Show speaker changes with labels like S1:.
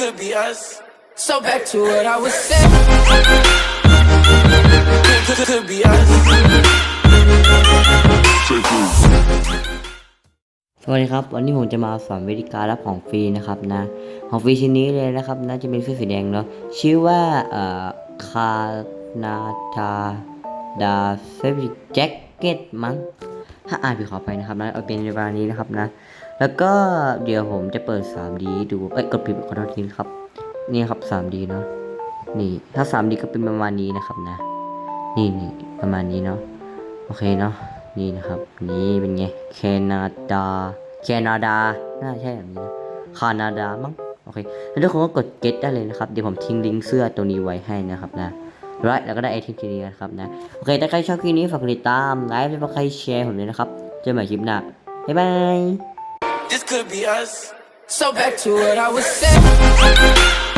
S1: could be us. So back to what I was saying. Could, could, be us.
S2: สวัสดีครับ วันนี้ผมจะมาสอนวิธีการรับของฟรีนะครับนะของฟรีชิ้นนี้เลยนะครับน่าจะเป็นเสื้อสีแดงเนาะชื่อว่าเอ่อคานาทาดาเซฟิแจ็คเก็ตมั้งถ้าอ่านผิดขอไปนะครับนะเอาเป็นในประมานี้นะครับนะ แล้วก็เดี๋ยวผมจะเปิด 3D ดู เอ้ย กดผิดขอโทษทีนะครับ นี่ครับ 3D เนาะ นี่ ถ้า 3D ก็เป็นประมาณนี้นะครับนะ นี่นี่ประมาณนี้เนาะ โอเคเนาะ นี่นะครับ นี่เป็นไง แคนาดา แคนาดา น่าใช่แบบนี้นะคานาดามั้ง โอเค แล้วทุกคนก็กด get ได้เลยนะครับ เดี๋ยวผมทิ้งลิงก์เสื้อตัวนี้ไว้ให้นะครับนะไรแล้วก็ได้ไอเทมทีนี้นะครับนะ โอเคถ้าใครชอบคลิปนี้ฝากติดตาม ไลค์และใครแชร์ผมเลยนะครับ เจอกันใหม่คลิปหน้า บ๊ายบาย
S1: This could be us. So back to what I was saying.